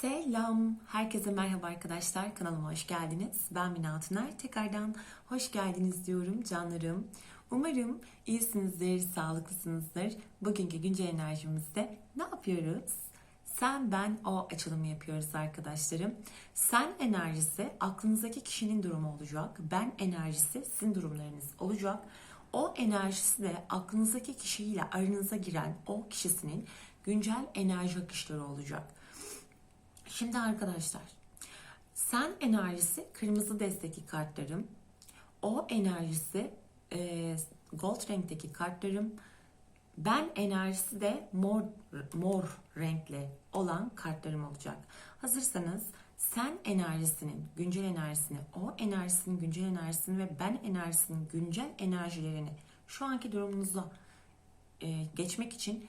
Selam, herkese merhaba arkadaşlar. Kanalıma hoş geldiniz. Ben Mina Tuner. Tekrardan hoş geldiniz diyorum canlarım. Umarım iyisinizdir, sağlıklısınızdır. Bugünkü güncel enerjimizde ne yapıyoruz? Sen, ben, o açılımı yapıyoruz arkadaşlarım. Sen enerjisi aklınızdaki kişinin durumu olacak. Ben enerjisi sizin durumlarınız olacak. O enerjisi de aklınızdaki kişiyle aranıza giren o kişisinin güncel enerji akışları olacak. Şimdi arkadaşlar, sen enerjisi kırmızı destekli kartlarım, o enerjisi e, gold renkteki kartlarım, ben enerjisi de mor mor renkli olan kartlarım olacak. Hazırsanız sen enerjisinin güncel enerjisini, o enerjisinin güncel enerjisini ve ben enerjisinin güncel enerjilerini şu anki durumunuza e, geçmek için,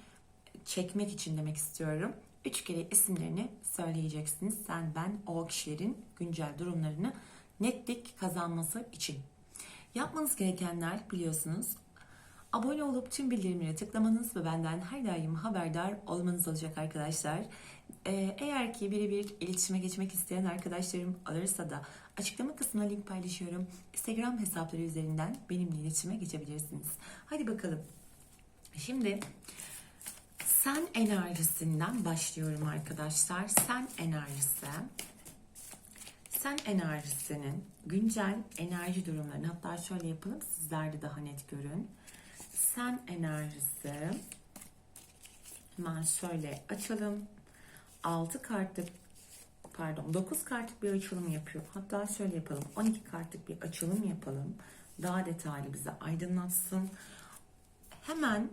çekmek için demek istiyorum. Üç kere isimlerini söyleyeceksiniz. Sen, ben, o kişilerin güncel durumlarını netlik kazanması için. Yapmanız gerekenler biliyorsunuz. Abone olup tüm bildirimleri tıklamanız ve benden her daim haberdar olmanız olacak arkadaşlar. Ee, eğer ki birebir iletişime geçmek isteyen arkadaşlarım alırsa da açıklama kısmına link paylaşıyorum. Instagram hesapları üzerinden benimle iletişime geçebilirsiniz. Hadi bakalım. Şimdi sen enerjisinden başlıyorum arkadaşlar. Sen enerjisi. Sen enerjisinin güncel enerji durumlarını hatta şöyle yapalım sizler de daha net görün. Sen enerjisi hemen şöyle açalım. 6 kartlık pardon 9 kartlık bir açılım yapıyor. Hatta şöyle yapalım. 12 kartlık bir açılım yapalım. Daha detaylı bize aydınlatsın. Hemen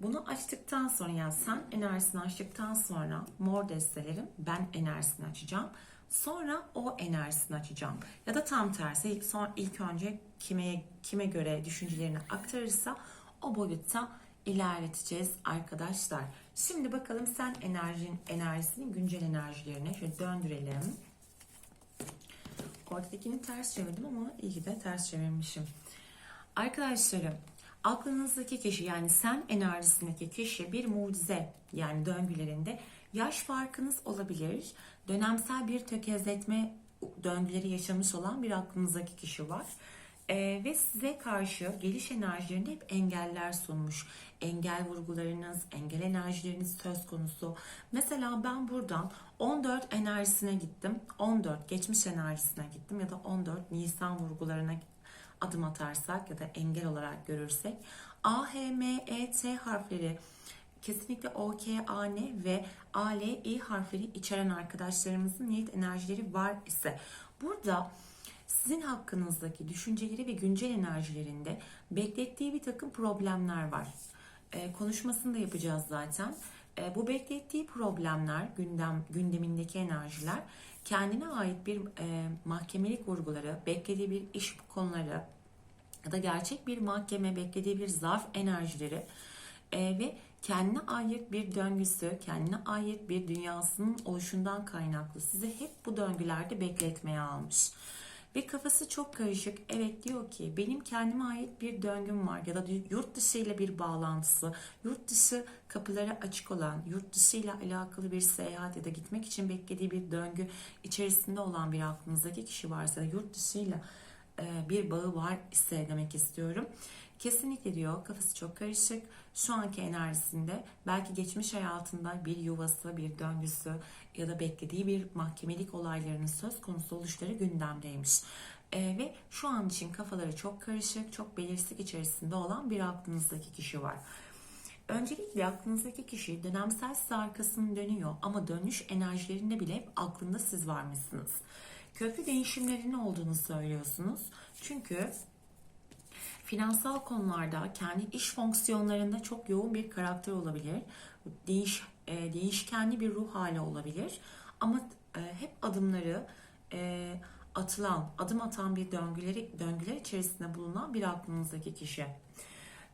bunu açtıktan sonra yani sen enerjisini açtıktan sonra mor destelerim ben enerjisini açacağım. Sonra o enerjisini açacağım. Ya da tam tersi ilk, son, ilk önce kime kime göre düşüncelerini aktarırsa o boyutta ilerleteceğiz arkadaşlar. Şimdi bakalım sen enerjin enerjisinin güncel enerjilerine şöyle döndürelim. Ortadakini ters çevirdim ama iyi ki de ters çevirmişim. Arkadaşlarım aklınızdaki kişi yani sen enerjisindeki kişi bir mucize yani döngülerinde yaş farkınız olabilir. Dönemsel bir tökezletme döngüleri yaşamış olan bir aklınızdaki kişi var. Ee, ve size karşı geliş enerjilerinde hep engeller sunmuş. Engel vurgularınız, engel enerjileriniz söz konusu. Mesela ben buradan 14 enerjisine gittim. 14 geçmiş enerjisine gittim ya da 14 Nisan vurgularına adım atarsak ya da engel olarak görürsek A, H, M, E, T harfleri kesinlikle O, K, A, N ve A, L, I harfleri içeren arkadaşlarımızın niyet enerjileri var ise burada sizin hakkınızdaki düşünceleri ve güncel enerjilerinde beklettiği bir takım problemler var. E, konuşmasını da yapacağız zaten. E, bu beklettiği problemler, gündem gündemindeki enerjiler kendine ait bir e, mahkemelik vurguları, beklediği bir iş konuları ya da gerçek bir mahkeme, beklediği bir zarf enerjileri e, ve kendine ait bir döngüsü, kendine ait bir dünyasının oluşundan kaynaklı sizi hep bu döngülerde bekletmeye almış. Ve kafası çok karışık. Evet diyor ki benim kendime ait bir döngüm var ya da yurt dışı ile bir bağlantısı, yurt dışı kapıları açık olan, yurt dışı ile alakalı bir seyahat ya da gitmek için beklediği bir döngü içerisinde olan bir aklınızdaki kişi varsa yurt dışı ile bir bağı var ise demek istiyorum. Kesinlikle diyor kafası çok karışık. Şu anki enerjisinde belki geçmiş hayatında bir yuvası, bir döngüsü ya da beklediği bir mahkemelik olaylarının söz konusu oluşları gündemdeymiş. Ee, ve şu an için kafaları çok karışık, çok belirsizlik içerisinde olan bir aklınızdaki kişi var. Öncelikle aklınızdaki kişi dönemsel size arkasını dönüyor ama dönüş enerjilerinde bile hep aklında siz varmışsınız. Köklü değişimlerin olduğunu söylüyorsunuz. Çünkü finansal konularda kendi iş fonksiyonlarında çok yoğun bir karakter olabilir. Değiş, e, değişkenli bir ruh hali olabilir. Ama e, hep adımları e, atılan, adım atan bir döngüleri, döngüler içerisinde bulunan bir aklınızdaki kişi.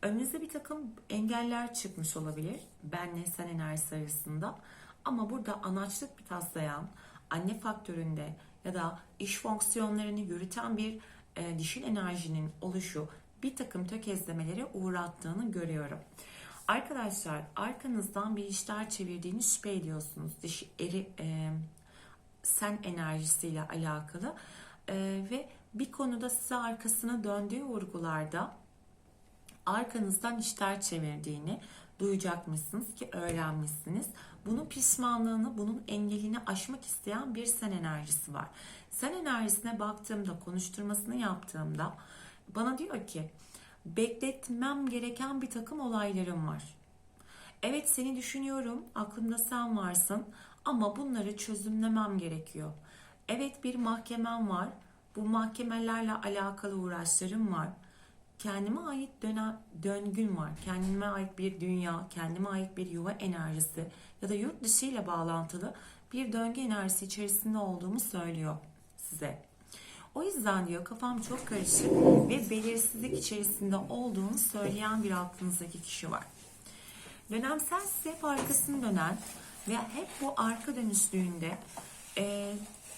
Önünüzde bir takım engeller çıkmış olabilir. Benle sen enerjisi arasında. Ama burada anaçlık bir taslayan, anne faktöründe ya da iş fonksiyonlarını yürüten bir e, dişil enerjinin oluşu bir takım tökezlemelere uğrattığını görüyorum. Arkadaşlar arkanızdan bir işler çevirdiğini şüphe ediyorsunuz. Dişi, eri, e, sen enerjisiyle alakalı Ee, ve bir konuda size arkasına döndüğü vurgularda arkanızdan işler çevirdiğini duyacakmışsınız ki öğrenmişsiniz. Bunun pişmanlığını, bunun engelini aşmak isteyen bir sen enerjisi var. Sen enerjisine baktığımda, konuşturmasını yaptığımda bana diyor ki bekletmem gereken bir takım olaylarım var. Evet seni düşünüyorum, aklımda sen varsın ama bunları çözümlemem gerekiyor. Evet bir mahkemem var, bu mahkemelerle alakalı uğraşlarım var. Kendime ait dönem, döngün var. Kendime ait bir dünya, kendime ait bir yuva enerjisi ya da yurt dışı ile bağlantılı bir döngü enerjisi içerisinde olduğumu söylüyor size. O yüzden diyor kafam çok karışık ve belirsizlik içerisinde olduğunu söyleyen bir aklınızdaki kişi var. Dönemsel size hep arkasını dönen ve hep bu arka dönüşlüğünde e,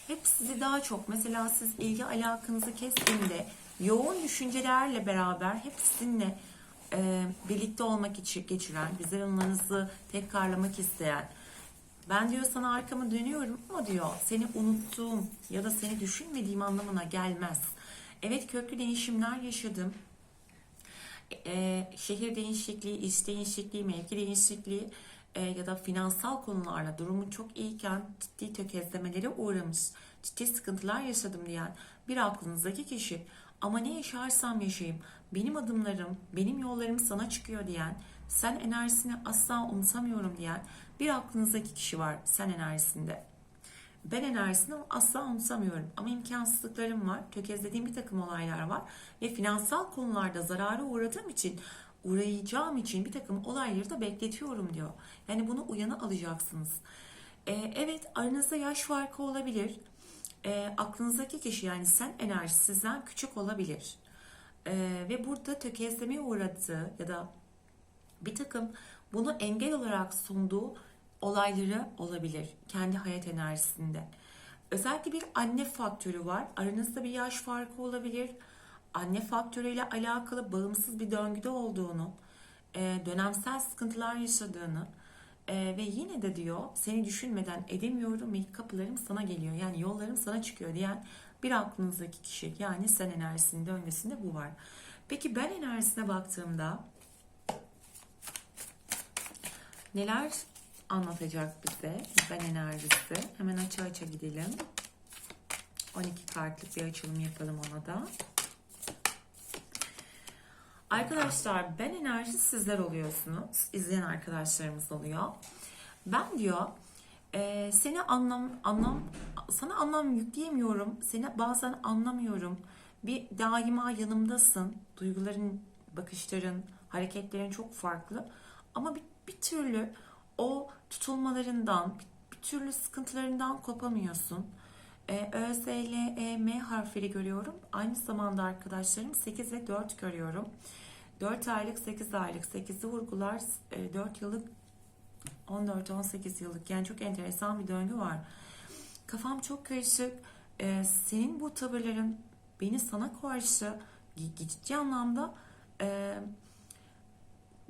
hep sizi daha çok mesela siz ilgi alakanızı kestiğinde yoğun düşüncelerle beraber hep sizinle e, birlikte olmak için geçiren, güzel anılarınızı tekrarlamak isteyen, ben diyor sana arkamı dönüyorum ama diyor seni unuttuğum ya da seni düşünmediğim anlamına gelmez. Evet köklü değişimler yaşadım. E, şehir değişikliği, iş değişikliği, mevki değişikliği e, ya da finansal konularla durumun çok iyiyken ciddi tökezlemelere uğramış, ciddi sıkıntılar yaşadım diyen bir aklınızdaki kişi ama ne yaşarsam yaşayayım benim adımlarım, benim yollarım sana çıkıyor diyen, sen enerjisini asla unutamıyorum diyen bir aklınızdaki kişi var sen enerjisinde. Ben enerjisini asla unutamıyorum ama imkansızlıklarım var, tökezlediğim bir takım olaylar var ve finansal konularda zarara uğradığım için uğrayacağım için bir takım olayları da bekletiyorum diyor. Yani bunu uyana alacaksınız. Ee, evet aranızda yaş farkı olabilir. Ee, aklınızdaki kişi yani sen enerjisi sizden küçük olabilir. Ee, ve burada tökezlemeye uğradığı ya da bir takım bunu engel olarak sunduğu olayları olabilir kendi hayat enerjisinde. Özellikle bir anne faktörü var. Aranızda bir yaş farkı olabilir. Anne faktörüyle alakalı bağımsız bir döngüde olduğunu, e, dönemsel sıkıntılar yaşadığını e, ve yine de diyor seni düşünmeden edemiyorum ve kapılarım sana geliyor. Yani yollarım sana çıkıyor diyen bir aklınızdaki kişi. Yani sen enerjisinin döngüsünde bu var. Peki ben enerjisine baktığımda neler anlatacak bize ben enerjisi? Hemen açı açı gidelim. 12 kartlık bir açılım yapalım ona da. Arkadaşlar ben enerji sizler oluyorsunuz. İzleyen arkadaşlarımız oluyor. Ben diyor e, seni anlam anlam sana anlam yükleyemiyorum. Seni bazen anlamıyorum. Bir daima yanımdasın. Duyguların, bakışların, hareketlerin çok farklı. Ama bir, bir türlü o tutulmalarından, bir, türlü sıkıntılarından kopamıyorsun. E, Ö, Z, L, E, M harfleri görüyorum. Aynı zamanda arkadaşlarım 8 ve 4 görüyorum. 4 aylık, 8 aylık, 8'li vurgular, 4 yıllık, 14-18 yıllık. Yani çok enteresan bir döngü var. Kafam çok karışık. Ee, senin bu tavırların beni sana karşı ciddi anlamda e,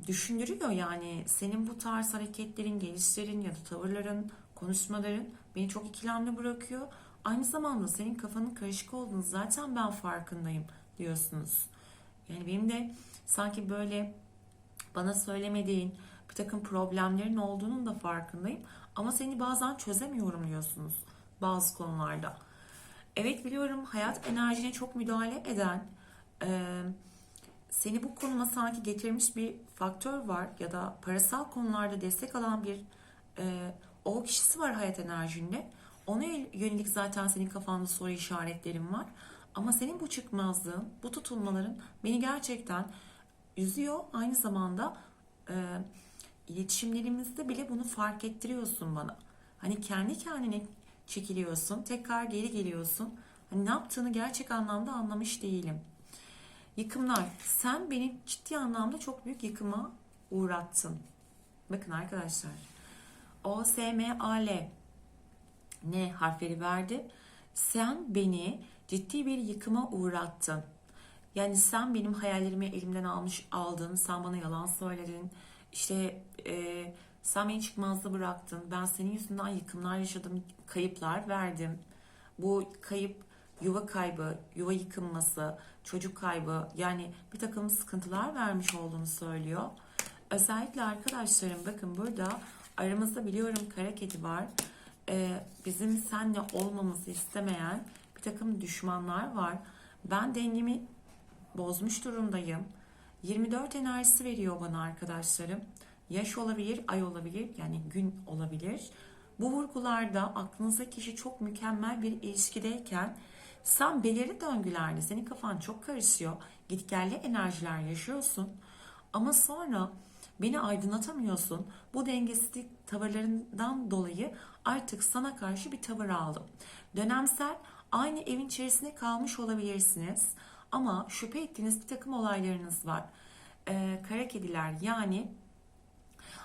düşündürüyor. Yani senin bu tarz hareketlerin, gelişlerin ya da tavırların, konuşmaların beni çok ikilemli bırakıyor. Aynı zamanda senin kafanın karışık olduğunu zaten ben farkındayım diyorsunuz. Yani benim de sanki böyle bana söylemediğin bir takım problemlerin olduğunun da farkındayım. Ama seni bazen çözemiyorum diyorsunuz bazı konularda. Evet biliyorum hayat enerjine çok müdahale eden, e, seni bu konuma sanki getirmiş bir faktör var ya da parasal konularda destek alan bir e, o kişisi var hayat enerjinde. Ona yönelik zaten senin kafanda soru işaretlerin var. Ama senin bu çıkmazlığın, bu tutulmaların beni gerçekten üzüyor. Aynı zamanda e, iletişimlerimizde bile bunu fark ettiriyorsun bana. Hani kendi kendine çekiliyorsun, tekrar geri geliyorsun. Hani ne yaptığını gerçek anlamda anlamış değilim. Yıkımlar. Sen beni ciddi anlamda çok büyük yıkıma uğrattın. Bakın arkadaşlar. O, S, M, A, L. N harfleri verdi. Sen beni ciddi bir yıkıma uğrattın. Yani sen benim hayallerimi elimden almış aldın. Sen bana yalan söyledin. İşte e, Sen beni çıkmazda bıraktın. Ben senin yüzünden yıkımlar yaşadım, kayıplar verdim. Bu kayıp yuva kaybı, yuva yıkılması, çocuk kaybı yani bir takım sıkıntılar vermiş olduğunu söylüyor. Özellikle arkadaşlarım bakın burada aramızda biliyorum kara kedi var. Ee, bizim senle olmamızı istemeyen bir takım düşmanlar var. Ben dengemi bozmuş durumdayım. 24 enerjisi veriyor bana arkadaşlarım. Yaş olabilir, ay olabilir, yani gün olabilir. Bu vurgularda aklınızdaki kişi çok mükemmel bir ilişkideyken sen belirli döngülerde senin kafan çok karışıyor. Gitgelli enerjiler yaşıyorsun. Ama sonra beni aydınlatamıyorsun. Bu dengesizlik tavırlarından dolayı artık sana karşı bir tavır aldım. Dönemsel aynı evin içerisinde kalmış olabilirsiniz. Ama şüphe ettiğiniz bir takım olaylarınız var. Ee, kara kediler yani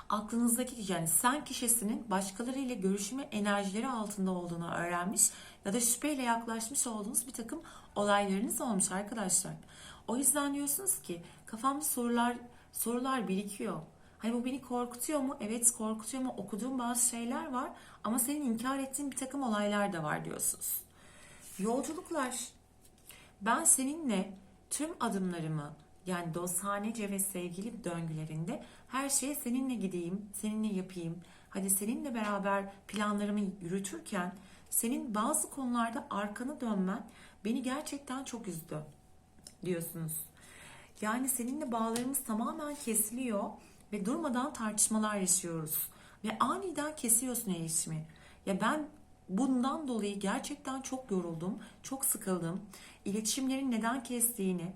aklınızdaki yani sen kişisinin başkalarıyla görüşme enerjileri altında olduğunu öğrenmiş ya da şüpheyle yaklaşmış olduğunuz bir takım olaylarınız olmuş arkadaşlar. O yüzden diyorsunuz ki kafamda sorular sorular birikiyor. Hani bu beni korkutuyor mu? Evet korkutuyor mu? Okuduğum bazı şeyler var ama senin inkar ettiğin bir takım olaylar da var diyorsunuz. Yolculuklar. Ben seninle tüm adımlarımı yani dosthanece ve sevgili döngülerinde her şeye seninle gideyim, seninle yapayım. Hadi seninle beraber planlarımı yürütürken senin bazı konularda arkanı dönmen beni gerçekten çok üzdü diyorsunuz. Yani seninle bağlarımız tamamen kesiliyor ve durmadan tartışmalar yaşıyoruz. Ve aniden kesiyorsun iletişimi. Ya ben bundan dolayı gerçekten çok yoruldum, çok sıkıldım. İletişimlerin neden kestiğini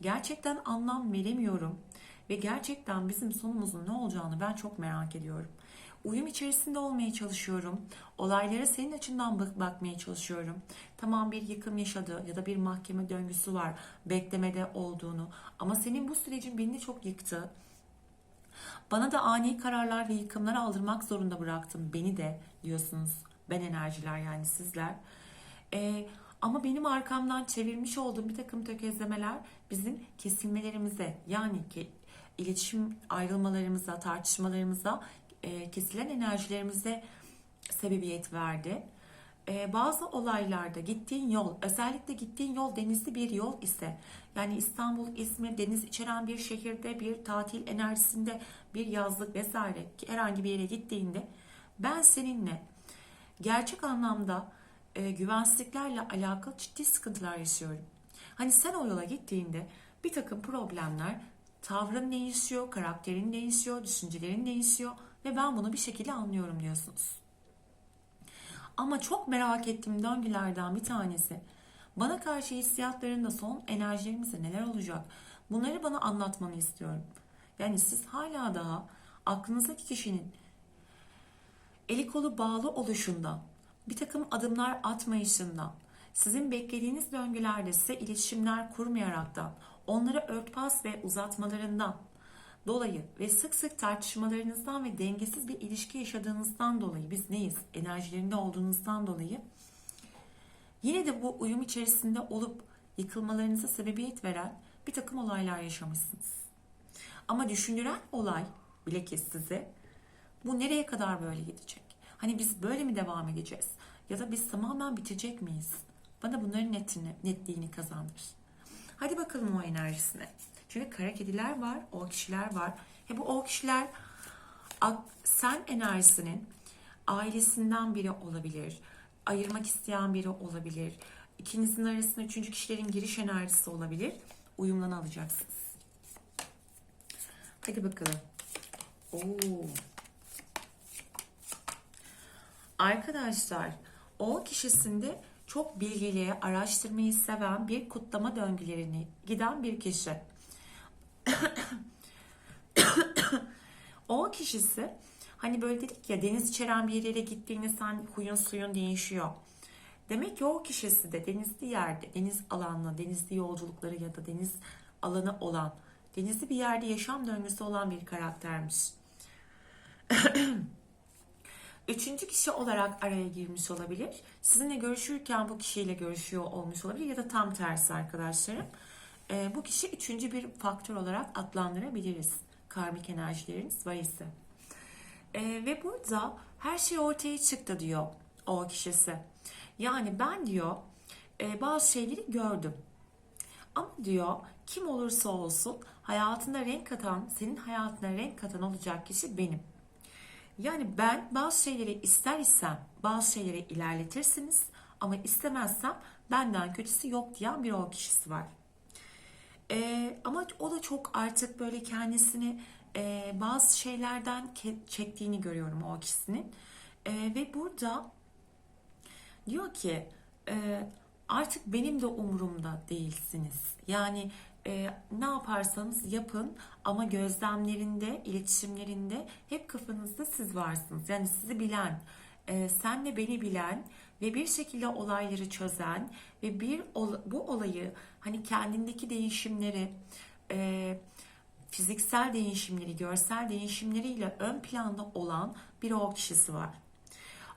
gerçekten anlam veremiyorum. Ve gerçekten bizim sonumuzun ne olacağını ben çok merak ediyorum. Uyum içerisinde olmaya çalışıyorum. Olaylara senin açından bak bakmaya çalışıyorum. Tamam bir yıkım yaşadı ya da bir mahkeme döngüsü var beklemede olduğunu. Ama senin bu sürecin beni çok yıktı. Bana da ani kararlar ve yıkımlar aldırmak zorunda bıraktın. Beni de diyorsunuz. Ben enerjiler yani sizler. Ee, ama benim arkamdan çevirmiş olduğum bir takım tökezlemeler bizim kesilmelerimize yani ki iletişim ayrılmalarımıza, tartışmalarımıza, e, kesilen enerjilerimize sebebiyet verdi. E, bazı olaylarda gittiğin yol, özellikle gittiğin yol denizli bir yol ise, yani İstanbul, İzmir, deniz içeren bir şehirde, bir tatil enerjisinde, bir yazlık vesaire herhangi bir yere gittiğinde ben seninle gerçek anlamda e, güvensizliklerle alakalı ciddi sıkıntılar yaşıyorum. Hani sen o yola gittiğinde bir takım problemler, tavrın değişiyor, karakterin değişiyor, düşüncelerin değişiyor ve ben bunu bir şekilde anlıyorum diyorsunuz. Ama çok merak ettiğim döngülerden bir tanesi bana karşı hissiyatlarında son enerjilerimizde neler olacak? Bunları bana anlatmanı istiyorum. Yani siz hala daha aklınızdaki kişinin eli kolu bağlı oluşundan, bir takım adımlar atmayışından, sizin beklediğiniz döngülerde size iletişimler kurmayaraktan, onları örtbas ve uzatmalarından dolayı ve sık sık tartışmalarınızdan ve dengesiz bir ilişki yaşadığınızdan dolayı biz neyiz? Enerjilerinde olduğunuzdan dolayı yine de bu uyum içerisinde olup yıkılmalarınıza sebebiyet veren bir takım olaylar yaşamışsınız. Ama düşündüren olay bilakis size bu nereye kadar böyle gidecek? Hani biz böyle mi devam edeceğiz? Ya da biz tamamen bitecek miyiz? Bana bunların netini, netliğini kazandır. Hadi bakalım o enerjisine. Çünkü kara kediler var, o kişiler var. He bu o kişiler sen enerjisinin ailesinden biri olabilir. Ayırmak isteyen biri olabilir. İkinizin arasında üçüncü kişilerin giriş enerjisi olabilir. Uyumdan alacaksınız. Hadi bakalım. Oo. Arkadaşlar o kişisinde çok bilgili, araştırmayı seven bir kutlama döngülerini giden bir kişi. o kişisi hani böyle dedik ya deniz içeren bir yere gittiğinde sen huyun suyun değişiyor. Demek ki o kişisi de denizli yerde, deniz alanlı, denizli yolculukları ya da deniz alanı olan, denizli bir yerde yaşam döngüsü olan bir karaktermiş. Üçüncü kişi olarak araya girmiş olabilir. Sizinle görüşürken bu kişiyle görüşüyor olmuş olabilir ya da tam tersi arkadaşlarım. E, bu kişi üçüncü bir faktör olarak adlandırabiliriz. Karmik enerjileriniz var ise. E, ve burada her şey ortaya çıktı diyor o kişisi. Yani ben diyor e, bazı şeyleri gördüm. Ama diyor kim olursa olsun hayatında renk katan, senin hayatına renk katan olacak kişi benim. Yani ben bazı şeyleri ister istem bazı şeyleri ilerletirsiniz ama istemezsem benden kötüsü yok diyen bir o kişisi var. Ee, ama o da çok artık böyle kendisini e, bazı şeylerden çektiğini görüyorum o kişinin. Ee, ve burada diyor ki e, artık benim de umurumda değilsiniz. Yani e, ne yaparsanız yapın ama gözlemlerinde, iletişimlerinde hep kafanızda siz varsınız. Yani sizi bilen, e, senle beni bilen ve bir şekilde olayları çözen ve bir bu olayı hani kendindeki değişimleri e, fiziksel değişimleri, görsel değişimleriyle ön planda olan bir o kişisi var.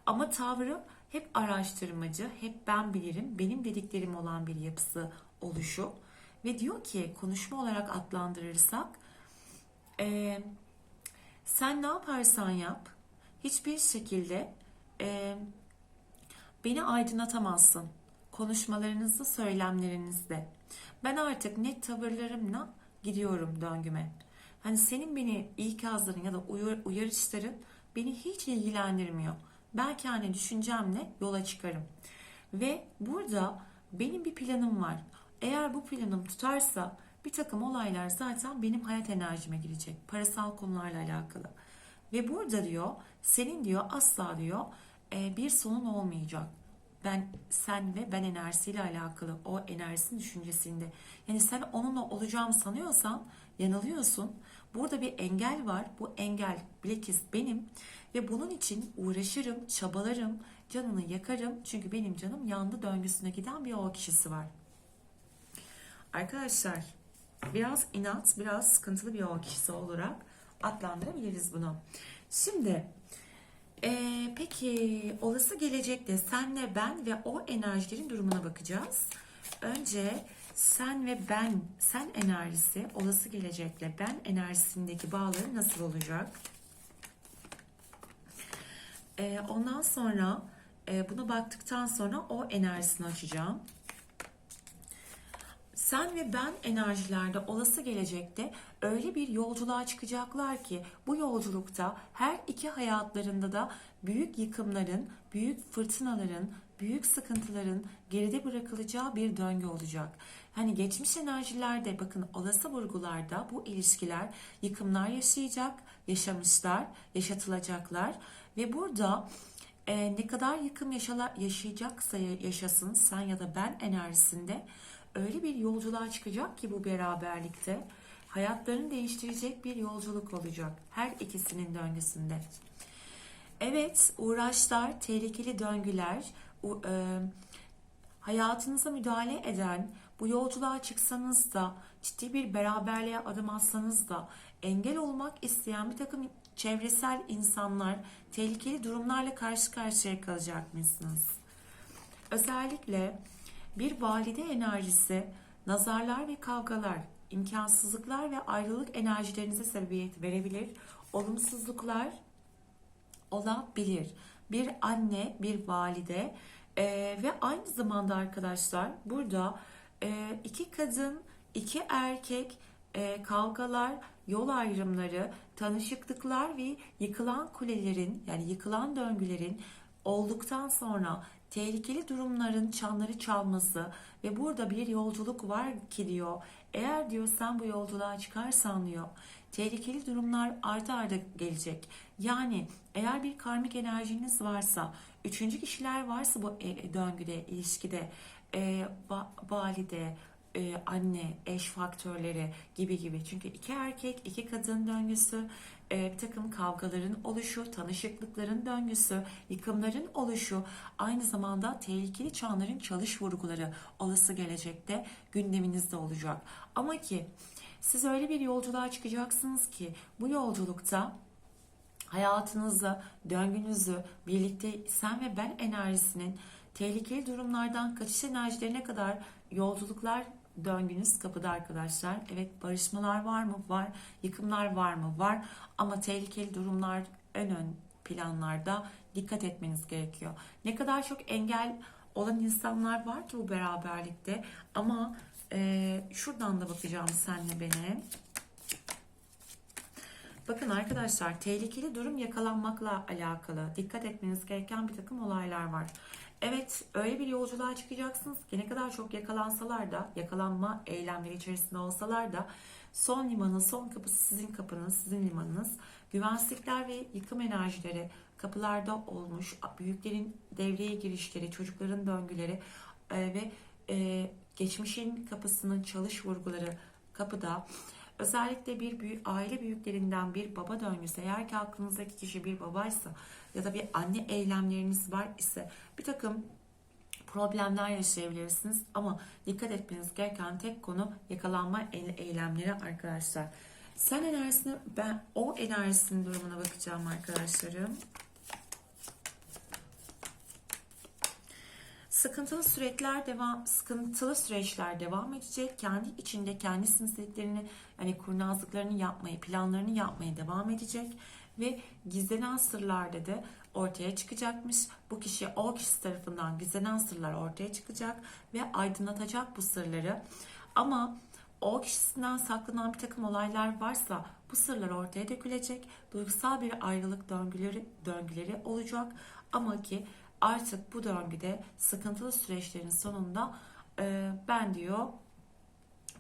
Ama tavrı hep araştırmacı, hep ben bilirim, benim dediklerim olan bir yapısı oluşu. Ve diyor ki konuşma olarak adlandırırsak e, sen ne yaparsan yap hiçbir şekilde e, beni aydınlatamazsın. Konuşmalarınızda, söylemlerinizde. Ben artık net tavırlarımla gidiyorum döngüme. Hani senin beni ikazların ya da uyar, uyarışların beni hiç ilgilendirmiyor. Ben kendi düşüncemle yola çıkarım. Ve burada benim bir planım var. Eğer bu planım tutarsa bir takım olaylar zaten benim hayat enerjime girecek. Parasal konularla alakalı. Ve burada diyor senin diyor asla diyor e, bir sonun olmayacak. Ben sen ve ben enerjisiyle alakalı o enerjisinin düşüncesinde. Yani sen onunla olacağımı sanıyorsan yanılıyorsun. Burada bir engel var. Bu engel bilakis benim ve bunun için uğraşırım, çabalarım, canını yakarım. Çünkü benim canım yandı döngüsüne giden bir o kişisi var. Arkadaşlar biraz inat, biraz sıkıntılı bir o kişisi olarak adlandırabiliriz bunu. Şimdi ee, peki olası gelecekte senle ben ve o enerjilerin durumuna bakacağız. Önce sen ve ben, sen enerjisi olası gelecekle ben enerjisindeki bağları nasıl olacak? Ee, ondan sonra e, buna baktıktan sonra o enerjisini açacağım. Sen ve ben enerjilerde olası gelecekte öyle bir yolculuğa çıkacaklar ki bu yolculukta her iki hayatlarında da büyük yıkımların, büyük fırtınaların, büyük sıkıntıların geride bırakılacağı bir döngü olacak. Hani geçmiş enerjilerde bakın olası vurgularda bu ilişkiler yıkımlar yaşayacak, yaşamışlar, yaşatılacaklar ve burada e, ne kadar yıkım yaşala, yaşayacaksa yaşasın sen ya da ben enerjisinde öyle bir yolculuğa çıkacak ki bu beraberlikte hayatlarını değiştirecek bir yolculuk olacak her ikisinin döngüsünde. Evet, uğraşlar, tehlikeli döngüler, e, hayatınıza müdahale eden, bu yolculuğa çıksanız da, ciddi bir beraberliğe adım atsanız da, engel olmak isteyen bir takım çevresel insanlar, tehlikeli durumlarla karşı karşıya kalacakmışsınız. Özellikle bir valide enerjisi, nazarlar ve kavgalar, imkansızlıklar ve ayrılık enerjilerinize sebebiyet verebilir. Olumsuzluklar olabilir. Bir anne, bir valide e, ve aynı zamanda arkadaşlar burada e, iki kadın, iki erkek e, kavgalar, yol ayrımları, tanışıklıklar ve yıkılan kulelerin yani yıkılan döngülerin olduktan sonra tehlikeli durumların çanları çalması ve burada bir yolculuk var ki diyor. Eğer diyor sen bu yolculuğa çıkarsan diyor tehlikeli durumlar ardı arda gelecek. Yani eğer bir karmik enerjiniz varsa, üçüncü kişiler varsa bu e, döngüde, ilişkide, e, valide, e, anne, eş faktörleri gibi gibi. Çünkü iki erkek, iki kadın döngüsü, e, bir takım kavgaların oluşu, tanışıklıkların döngüsü, yıkımların oluşu, aynı zamanda tehlikeli çanların çalış vurguları olası gelecekte gündeminizde olacak. Ama ki siz öyle bir yolculuğa çıkacaksınız ki bu yolculukta hayatınızı, döngünüzü, birlikte sen ve ben enerjisinin tehlikeli durumlardan kaçış enerjilerine kadar yolculuklar döngünüz kapıda arkadaşlar. Evet barışmalar var mı? Var. Yıkımlar var mı? Var. Ama tehlikeli durumlar en ön planlarda dikkat etmeniz gerekiyor. Ne kadar çok engel olan insanlar var ki bu beraberlikte ama e, şuradan da bakacağım senle beni. Bakın arkadaşlar tehlikeli durum yakalanmakla alakalı. Dikkat etmeniz gereken bir takım olaylar var. Evet öyle bir yolculuğa çıkacaksınız ki ne kadar çok yakalansalar da yakalanma eylemleri içerisinde olsalar da son limanın son kapısı sizin kapınız, sizin limanınız. Güvensizlikler ve yıkım enerjileri kapılarda olmuş. Büyüklerin devreye girişleri, çocukların döngüleri e, ve e, geçmişin kapısının çalış vurguları kapıda. Özellikle bir büyük, aile büyüklerinden bir baba döngüsü eğer ki aklınızdaki kişi bir babaysa ya da bir anne eylemleriniz var ise bir takım problemler yaşayabilirsiniz ama dikkat etmeniz gereken tek konu yakalanma eylemleri arkadaşlar. Sen enerjisine ben o enerjisinin durumuna bakacağım arkadaşlarım. Sıkıntılı süreçler devam, sıkıntılı süreçler devam edecek. Kendi içinde kendi sinsiliklerini, yani kurnazlıklarını yapmayı, planlarını yapmaya devam edecek ve gizlenen sırlarda da ortaya çıkacakmış. Bu kişi o kişi tarafından gizlenen sırlar ortaya çıkacak ve aydınlatacak bu sırları. Ama o kişisinden saklanan bir takım olaylar varsa bu sırlar ortaya dökülecek. Duygusal bir ayrılık döngüleri döngüleri olacak. Ama ki artık bu döngüde sıkıntılı süreçlerin sonunda e, ben diyor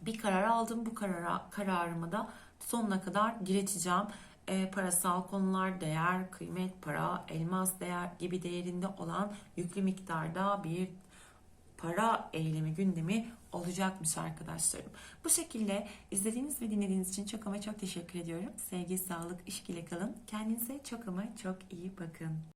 bir karar aldım. Bu karara, kararımı da sonuna kadar direteceğim. E, parasal konular, değer, kıymet, para, elmas değer gibi değerinde olan yüklü miktarda bir para eylemi gündemi olacakmış arkadaşlarım. Bu şekilde izlediğiniz ve dinlediğiniz için çok ama çok teşekkür ediyorum. Sevgi, sağlık, işkiyle kalın. Kendinize çok ama çok iyi bakın.